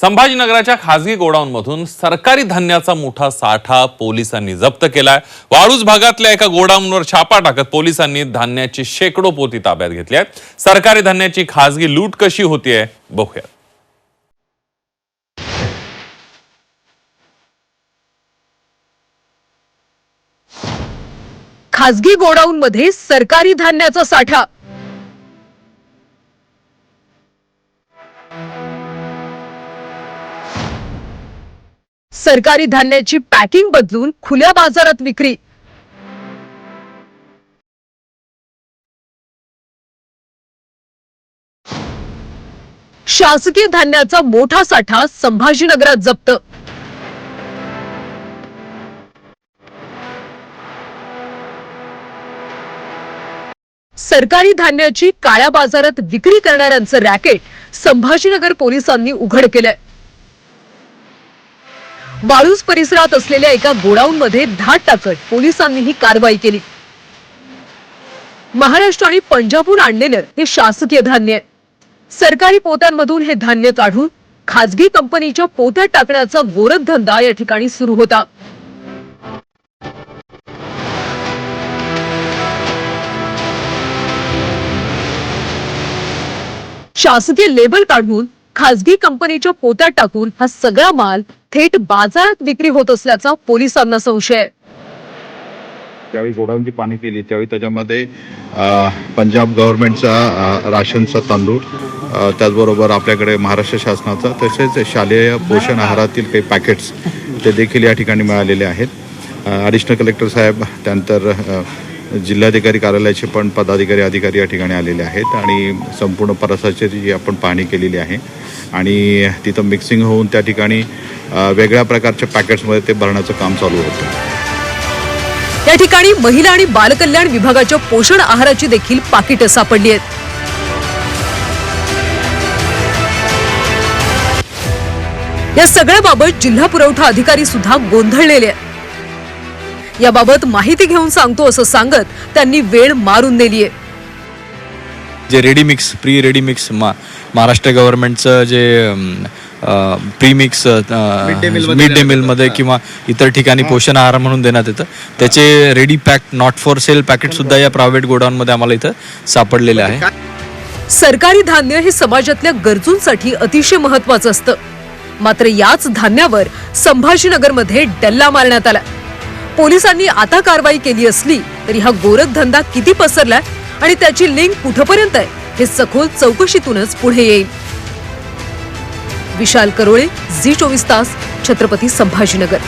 संभाजीनगराच्या खासगी गोडाऊनमधून सरकारी धान्याचा मोठा साठा पोलिसांनी जप्त केलाय. वाळूज भागातल्या एका गोडाऊनवर छापा टाकत पोलिसांनी धान्याची शेकडो पोती ताब्यात घेतली सरकारी धान्याची खासगी लूट कशी होतीये बघूया. खासगी गोडाऊनमध्ये सरकारी धान्याचा साठा सरकारी धान्याची पॅकिंग बदलून खुल्या बाजारात विक्री. शासकीय धान्याचा मोठा साठा संभाजीनगरात जप्त. सरकारी धान्याची काळ्या बाजारात विक्री करणाऱ्यांचं रॅकेट संभाजीनगर पोलिसांनी उघड केलंय. वाळूज परिसरात असलेल्या एका गोडाऊन मध्ये धाट टाकत पोलिसांनी ही कारवाई केली. महाराष्ट्र आणि पंजाबहून आणलेलं हे शासकीय धान्य. सरकारी पोत्यांमधून हे धान्य काढून खासगी कंपनीच्या पोत्यात टाकण्याचा गोरख धंदा या ठिकाणी सुरू होता. शासकीय लेबल काढून खासगी कंपनीच्या पोत्यात टाकून हा सगळा माल थेट बाजारात विक्री होत असल्याचा पोलिसांना संशय. त्यावेळी गोडाऊनची पाणी केली त्यावेळी त्याच्यामध्ये पंजाब गव्हर्नमेंटचा राशनचा तांदूळ त्याचबरोबर आपल्याकडे महाराष्ट्र शासनाचा तसेच शालेय पोषण आहारातील काही पॅकेट्स ते देखील या ठिकाणी मिळालेले आहेत. ॲडिशनल कलेक्टर साहेब त्यानंतर जिल्हाधिकारी कार्यालयाचे पण पदाधिकारी अधिकारी या ठिकाणी आलेले आहेत आणि संपूर्ण परसाची जी आपण पाहणी केलेली आहे आणि तिथं मिक्सिंग होऊन त्या ठिकाणी वेगळ्या प्रकारच्या पॅकेट्समध्ये ते भरण्याचं काम चालू होतं. या ठिकाणी महिला आणि बालकल्याण विभागाच्या पोषण आहाराची देखील पाकिटं सापडली आहेत. या सगळ्याबाबत जिल्हा पुरवठा अधिकारी सुद्धा गोंधळलेले आहेत. याबाबत माहिती घेऊन सांगतो असं सांगत त्यांनी वेळ मारून नेलीये. जे ready mix pre ready mix मा महाराष्ट्र गव्हर्नमेंटचं जे प्री मिक्स मिड डे मीलमध्ये किंवा इतर ठिकाणी पोषण आहार म्हणून देण्यात येतं. त्याचे ready pack not for sale packet सुद्धा या प्रायव्हेट गोडाऊनमध्ये आम्हाला इथं सापडलेले आहे. सरकारी धान्य हे समाजातल्या गरजूंसाठी अतिशय महत्वाचं असतं. मात्र याच धान्यावर संभाजीनगरमध्ये डल्ला मारण्यात आला. पोलिसांनी आता कारवाई केली असली तरी हा गोरख धंदा किती पसरलाय आणि त्याची लिंक कुठपर्यंत आहे हे सखोल चौकशीतूनच पुढे येईल. विशाल करोळे झी चोवीस तास छत्रपती संभाजीनगर.